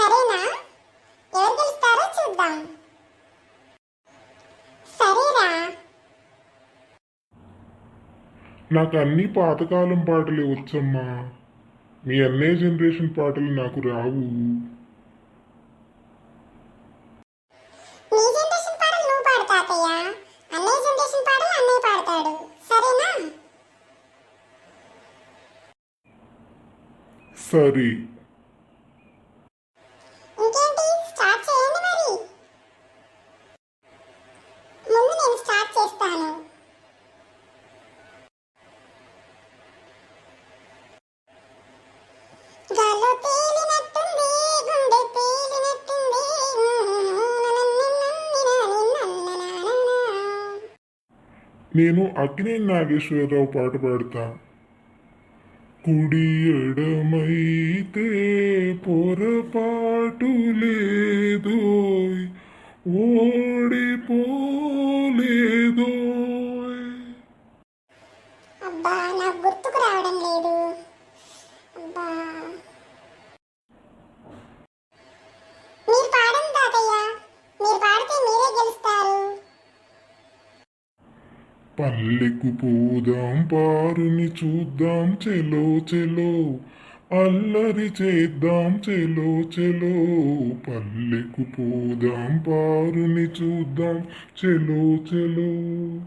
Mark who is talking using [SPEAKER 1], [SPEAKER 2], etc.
[SPEAKER 1] సరేనా? ఎవరు గెలుస్తారో చూద్దాం. సరేరా.
[SPEAKER 2] నాకు అన్ని పాతకాలం పాటలే వచ్చమ్మా. మీ అన్నయ్య జనరేషన్ పాటలు నాకు రావు.
[SPEAKER 1] నీ నేను
[SPEAKER 2] అగ్ని నాగేశ్వరరావు పాట పాడతా. కుడి ఎడమైతే పొరపాటు లేదోయ్ ఓడిపోలేదో
[SPEAKER 1] అబ్బా నాకు గుర్తుకు రావడం లేదు.
[SPEAKER 2] పల్లెకు పోదాం పారుని చూద్దాం చెలో చెలో. అల్లరి చేద్దాం చెలో చెలో. పల్లెకు పోదాం పారుని చూద్దాం చెలో చెలో.